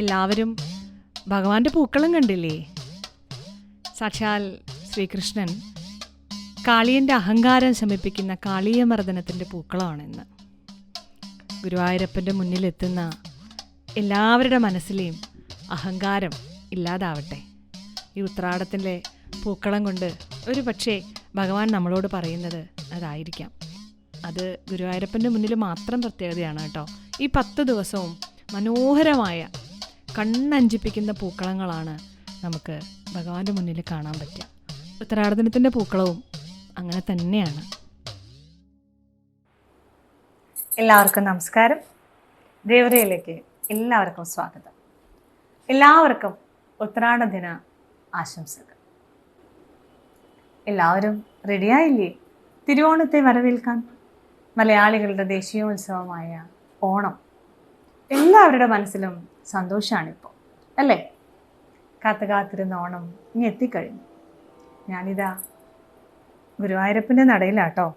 എല്ലാവരും ഭഗവാന്റെ പൂക്കളം കണ്ടില്ലേ? സാക്ഷാൽ ശ്രീകൃഷ്ണൻ കാളിയന്റെ അഹങ്കാരം ശമിപ്പിക്കുന്ന കാളീയമർദ്ദനത്തിന്റെ പൂക്കളമാണെന്ന് ഗുരുവായൂരപ്പന്റെ മുന്നിലെത്തുന്ന എല്ലാവരുടെ മനസ്സിലെയും അഹങ്കാരം ഇല്ലാതാവട്ടെ. ഈ ഉത്രാടത്തിന്റെ പൂക്കളം കൊണ്ട് ഒരു പക്ഷേ ഭഗവാൻ നമ്മളോട് പറയുന്നത് അതായിരിക്കാം. അത് ഗുരുവായൂരപ്പന്റെ മുന്നിൽ മാത്രം പ്രത്യേകതയാണ് കേട്ടോ. ഈ പത്ത് ദിവസവും മനോഹരമായ കണ്ണഞ്ചിപ്പിക്കുന്ന പൂക്കളങ്ങളാണ് നമുക്ക് ഭഗവാന്റെ മുന്നിൽ കാണാൻ പറ്റുക. ഉത്തരാടദിനത്തിന്റെ പൂക്കളവും അങ്ങനെ തന്നെയാണ്. എല്ലാവർക്കും നമസ്കാരം. ദേവതയിലേക്ക് എല്ലാവർക്കും സ്വാഗതം. എല്ലാവർക്കും ഉത്രാട ദിന ആശംസകൾ. എല്ലാവരും റെഡിയായില്ലേ തിരുവോണത്തെ വരവേൽക്കാൻ? മലയാളികളുടെ ദേശീയോത്സവമായ ഓണം. എല്ലാവരുടെ മനസ്സിലും സന്തോഷമാണിപ്പോൾ അല്ലേ? കാത്തു കാത്തിരുന്ന ഓണം ഇനി എത്തിക്കഴിഞ്ഞു. ഞാനിതാ ഗുരുവായൂരപ്പന്റെ നടയിലാട്ടോ.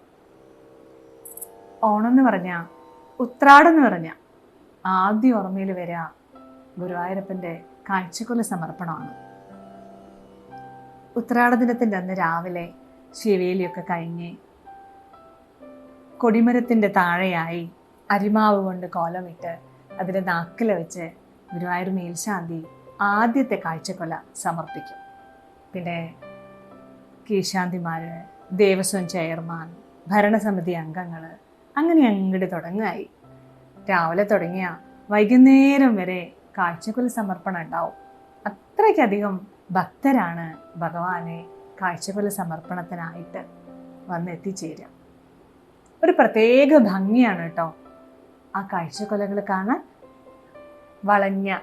ഓണം എന്ന് പറഞ്ഞാൽ ഉത്രാടെന്ന് പറഞ്ഞാൽ ആദ്യ ഓർമ്മയിൽ വരിക ഗുരുവായൂരപ്പന്റെ കാഴ്ചക്കുല സമർപ്പണമാണ്. ഉത്രാട ദിനത്തിന്റെ അന്ന് രാവിലെ ശിവേലിയൊക്കെ കഴിഞ്ഞ് കൊടിമരത്തിന്റെ താഴെയായി അരിമാവ് കൊണ്ട് കോലമിട്ട് അതിന്റെ നാക്കിൽ വെച്ച് ഗുരുവായൂർ മേൽശാന്തി ആദ്യത്തെ കാഴ്ചക്കൊല സമർപ്പിക്കും. പിന്നെ കീശാന്തിമാർ ദേവസ്വം ചെയർമാൻ ഭരണസമിതി അംഗങ്ങൾ അങ്ങനെ അങ്ങോട്ട് തുടങ്ങായി. രാവിലെ തുടങ്ങിയ വൈകുന്നേരം വരെ കാഴ്ചക്കുല സമർപ്പണം ഉണ്ടാവും. അത്രയ്ക്കധികം ഭക്തരാണ് ഭഗവാനെ കാഴ്ചക്കുല സമർപ്പണത്തിനായിട്ട് വന്നെത്തിച്ചേരുക. ഒരു പ്രത്യേക ഭംഗിയാണ് കേട്ടോ ആ കാഴ്ചക്കൊലകൾ കാണാൻ. വളഞ്ഞ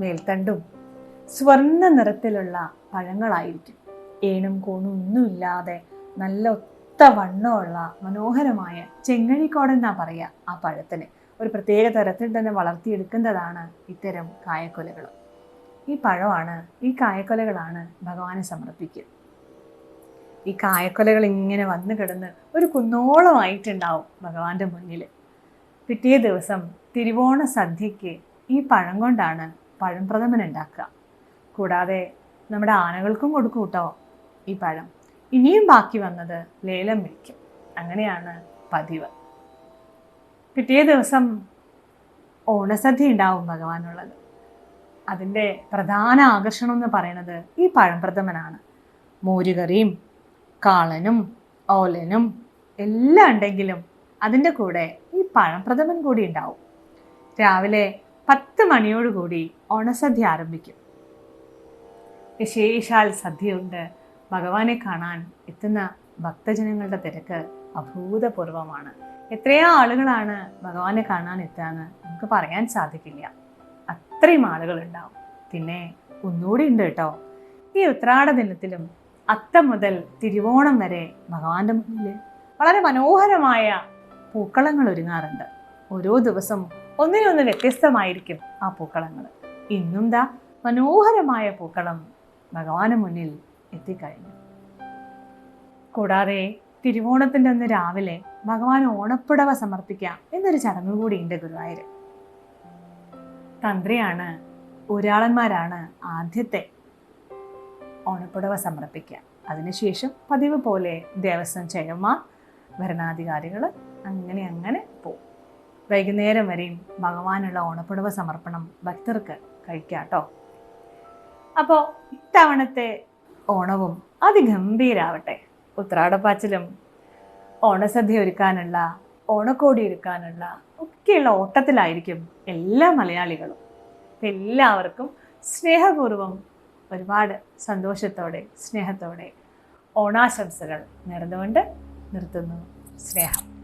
മേൽത്തണ്ടും സ്വർണ നിറത്തിലുള്ള പഴങ്ങളായിരിക്കും. ഏണും കോണും ഒന്നുമില്ലാതെ നല്ല ഒത്ത വണ്ണമുള്ള മനോഹരമായ ചെങ്ങഴിക്കോടെന്നാ പറയുക ആ പഴത്തിന്. ഒരു പ്രത്യേക തരത്തിൽ തന്നെ വളർത്തിയെടുക്കുന്നതാണ് ഇത്തരം കായക്കൊലകൾ. ഈ പഴമാണ് ഈ കായക്കൊലകളാണ് ഭഗവാനെ സമർപ്പിക്കുക. ഈ കായക്കൊലകൾ ഇങ്ങനെ വന്നു കിടന്ന് ഒരു കുന്നോളമായിട്ടുണ്ടാവും ഭഗവാന്റെ മുന്നിൽ പിറ്റേ ദിവസം തിരുവോണ സദ്യയ്ക്ക് ഈ പഴം കൊണ്ടാണ് പഴം പ്രഥമൻ ഉണ്ടാക്കുക. കൂടാതെ നമ്മുടെ ആനകൾക്കും കൊടുക്കും കേട്ടോ ഈ പഴം. ഇനിയും ബാക്കി വന്നത് ലേലം വിളിക്കും. അങ്ങനെയാണ് പതിവ്. പിറ്റേ ദിവസം ഓണസദ്യ ഉണ്ടാവും ഭഗവാനുള്ളത്. അതിന്റെ പ്രധാന ആകർഷണം എന്ന് പറയുന്നത് ഈ പഴംപ്രഥമനാണ് മോരുകറിയും കാളനും ഓലനും എല്ലാം ഉണ്ടെങ്കിലും അതിന്റെ കൂടെ ഈ പഴംപ്രഥമൻ കൂടി ഉണ്ടാവും. രാവിലെ പത്ത് മണിയോടുകൂടി ഓണസദ്യ ആരംഭിക്കും. വിശേഷാൽ സദ്യയുണ്ട്. ഭഗവാനെ കാണാൻ എത്തുന്ന ഭക്തജനങ്ങളുടെ തിരക്ക് അഭൂതപൂർവമാണ്. എത്രയോ ആളുകളാണ് ഭഗവാനെ കാണാൻ എത്തുകയെന്ന് നമുക്ക് പറയാൻ സാധിക്കില്ല. അത്രയും ആളുകൾ ഉണ്ടാവും പിന്നെ ഒന്നുകൂടി ഉണ്ട് കേട്ടോ. ഈ ഉത്രാട ദിനത്തിലും അത്തം മുതൽ തിരുവോണം വരെ ഭഗവാന്റെ മുന്നിൽ വളരെ മനോഹരമായ പൂക്കളങ്ങൾ ഒരുങ്ങാറുണ്ട്. ഓരോ ദിവസം ഒന്നിനൊന്ന് വ്യത്യസ്തമായിരിക്കും ആ പൂക്കളങ്ങൾ. ഇന്നും ദാ മനോഹരമായ പൂക്കളം ഭഗവാന് മുന്നിൽ എത്തിക്കഴിഞ്ഞു. കൂടാതെ തിരുവോണത്തിന്റെ അന്ന് രാവിലെ ഭഗവാൻ ഓണപ്പുടവ സമർപ്പിക്കാം എന്നൊരു ചടങ്ങ് കൂടിയുണ്ട് ഗുരുവായൂർ തന്ത്രിയാണ് ഊരാളന്മാരാണ് ആദ്യത്തെ ഓണപ്പുടവ സമർപ്പിക്കുക. അതിനുശേഷം പതിവ് പോലെ ദേവസ്വം ചെയർമാർ ഭരണാധികാരികൾ അങ്ങനെ അങ്ങനെ പോകും വൈകുന്നേരം വരെയും ഭഗവാനുള്ള ഓണപ്പുടവ സമർപ്പണം ഭക്തർക്ക് കഴിക്കാം കേട്ടോ. അപ്പോൾ ഇത്തവണത്തെ ഓണവും അതിഗംഭീരാവട്ടെ. ഉത്രാടപ്പാച്ചിലും ഓണസദ്യ ഒരുക്കാനുള്ള ഓണക്കോടി ഒരുക്കാനുള്ള ഒക്കെയുള്ള ഓട്ടത്തിലായിരിക്കും എല്ലാ മലയാളികളും. എല്ലാവർക്കും സ്നേഹപൂർവം ഒരുപാട് സന്തോഷത്തോടെ സ്നേഹത്തോടെ ഓണാശംസകൾ നേർന്നുകൊണ്ട് നിർത്തുന്നു സ്നേഹം.